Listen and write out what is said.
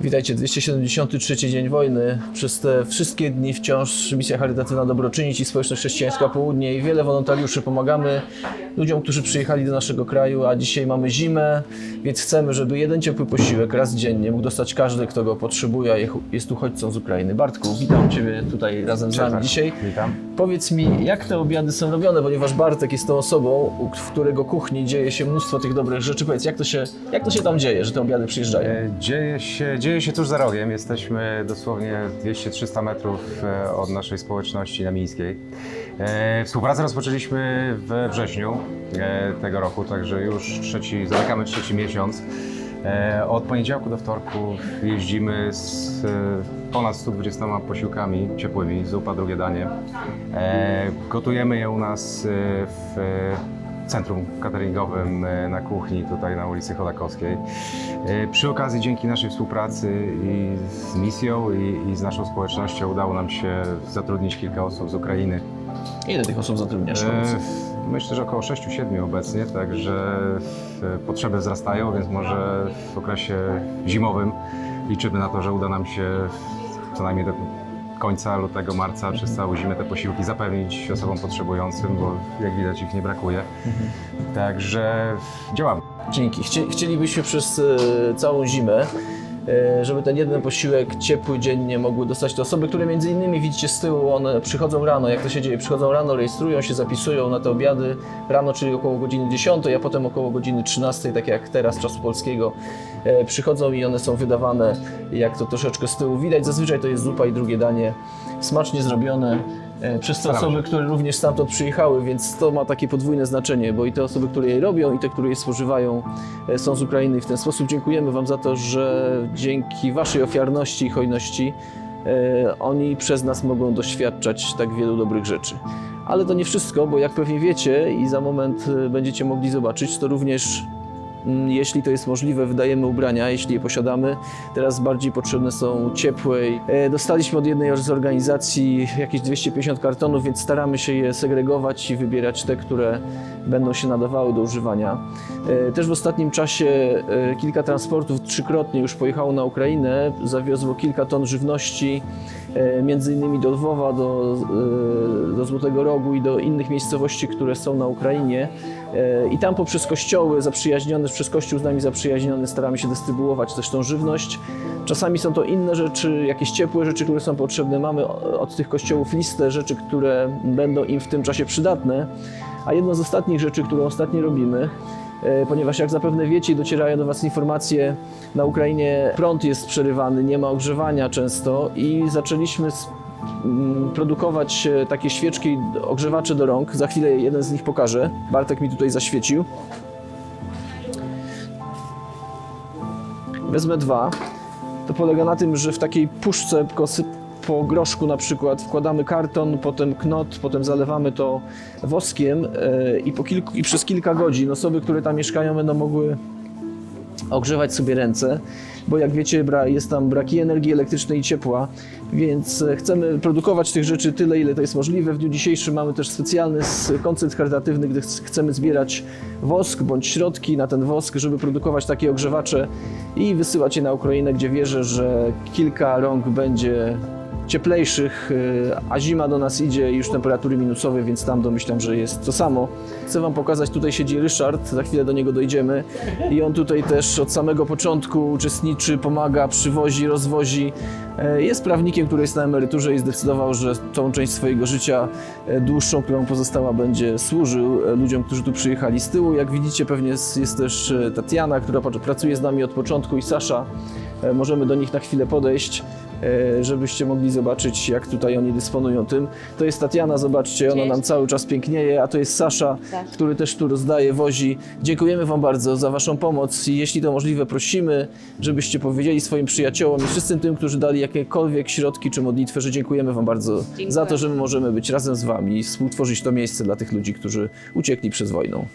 Witajcie, 273 dzień wojny. Przez te wszystkie dni wciąż misja charytatywna Dobroczynić i Społeczność Chrześcijańska Południe i wiele wolontariuszy pomagamy ludziom, którzy przyjechali do naszego kraju, a dzisiaj mamy zimę, więc chcemy, żeby jeden ciepły posiłek raz dziennie mógł dostać każdy, kto go potrzebuje, a jest uchodźcą z Ukrainy. Bartku, witam Ciebie tutaj razem z nami dzisiaj. Witam. Powiedz mi, jak te obiady są robione, ponieważ Bartek jest tą osobą, w którego kuchni dzieje się mnóstwo tych dobrych rzeczy. Powiedz, jak to się, jak to się tam dzieje, że te obiady przyjeżdżają? E, Dzieje się, dzieje się tuż za rogiem. Jesteśmy dosłownie 200-300 metrów e, od naszej społeczności na Mińskiej. E, Współpracę rozpoczęliśmy we wrześniu e, tego roku, także już trzeci, zamykamy trzeci miesiąc. Od poniedziałku do wtorku jeździmy z ponad 120 posiłkami ciepłymi, zupa, drugie danie. Gotujemy je u nas w centrum cateringowym e, na kuchni tutaj na ulicy Chodakowskiej. E, Przy okazji dzięki naszej współpracy i z misją i, i z naszą społecznością udało nam się zatrudnić kilka osób z Ukrainy. Ile tych osób zatrudniasz? E? Myślę, że około 6-7 obecnie, także e, potrzeby wzrastają, więc może w okresie zimowym liczymy na to, że uda nam się co najmniej do końca lutego, marca przez całą zimę te posiłki zapewnić osobom potrzebującym, bo jak widać ich nie brakuje. Także działamy. Dzięki. Chcie, chcielibyśmy przez e, całą zimę, żeby ten jeden posiłek ciepły dziennie mogły dostać te osoby, które między innymi widzicie z tyłu, one przychodzą rano, jak to się dzieje, przychodzą rano, rejestrują się, zapisują na te obiady rano, czyli około godziny 10, a potem około godziny 13, tak jak teraz czasu polskiego, e, przychodzą i one są wydawane, jak to troszeczkę z tyłu widać. Zazwyczaj to jest zupa i drugie danie, smacznie zrobione. E, Przez te się. osoby, które również stamtąd przyjechały, więc to ma takie podwójne znaczenie, bo i te osoby, które je robią, i te, które je spożywają, e, są z Ukrainy. I w ten sposób dziękujemy Wam za to, że dzięki Waszej ofiarności i hojności e, oni przez nas mogą doświadczać tak wielu dobrych rzeczy. Ale to nie wszystko, bo jak pewnie wiecie i za moment e, będziecie mogli zobaczyć, to również Jeśli to jest możliwe, wydajemy ubrania, jeśli je posiadamy. Teraz bardziej potrzebne są ciepłe. E, Dostaliśmy od jednej z organizacji jakieś 250 kartonów, więc staramy się je segregować i wybierać te, które będą się nadawały do używania. E, Też w ostatnim czasie e, kilka transportów trzykrotnie już pojechało na Ukrainę, zawiozło kilka ton żywności, między innymi do Lwowa, do, do Złotego Rogu i do innych miejscowości, które są na Ukrainie. E, I tam poprzez kościoły zaprzyjaźnione, przez kościół z nami zaprzyjaźniony staramy się dystrybuować też tą żywność. Czasami są to inne rzeczy, jakieś ciepłe rzeczy, które są potrzebne. Mamy od tych kościołów listę rzeczy, które będą im w tym czasie przydatne. A jedną z ostatnich rzeczy, którą ostatnio robimy, e, ponieważ jak zapewne wiecie, docierają do Was informacje, na Ukrainie prąd jest przerywany, nie ma ogrzewania często i zaczęliśmy produkować e, takie świeczki, ogrzewacze do rąk. Za chwilę jeden z nich pokażę. Bartek mi tutaj zaświecił. Wezmę dwa. To polega na tym, że w takiej puszce po groszku na przykład wkładamy karton, potem knot, potem zalewamy to woskiem e, i, po kilku, i przez kilka godzin osoby, które tam mieszkają będą mogły ogrzewać sobie ręce, bo jak wiecie, jest tam braki energii elektrycznej i ciepła, więc e, chcemy produkować tych rzeczy tyle, ile to jest możliwe. W dniu dzisiejszym mamy też specjalny koncert charytatywny, gdy ch- chcemy zbierać wosk bądź środki na ten wosk, żeby produkować takie ogrzewacze i wysyłać je na Ukrainę, gdzie wierzę, że kilka rąk będzie cieplejszych, y, a zima do nas idzie już temperatury minusowe, więc tam domyślam, że jest to samo. Chcę Wam pokazać, tutaj siedzi Ryszard, za chwilę do niego dojdziemy i on tutaj też od samego początku uczestniczy, pomaga, przywozi, rozwozi. E, Jest prawnikiem, który jest na emeryturze i zdecydował, że tą część swojego życia e, dłuższą, którą pozostała, będzie służył e, ludziom, którzy tu przyjechali z tyłu. Jak widzicie, pewnie jest, też Tatiana, która pracuje z nami od początku i Sasza. Możemy do nich na chwilę podejść, żebyście mogli zobaczyć, jak tutaj oni dysponują tym. To jest Tatiana, zobaczcie, ona nam cały czas pięknieje, a to jest Sasza, Tak. który też tu rozdaje, wozi. Dziękujemy Wam bardzo za Waszą pomoc i jeśli to możliwe, prosimy, żebyście powiedzieli swoim przyjaciołom i wszystkim tym, którzy dali jakiekolwiek środki czy modlitwę, że dziękujemy Wam bardzo Dziękuję. za to, że my możemy być razem z Wami i współtworzyć to miejsce dla tych ludzi, którzy uciekli przed wojną.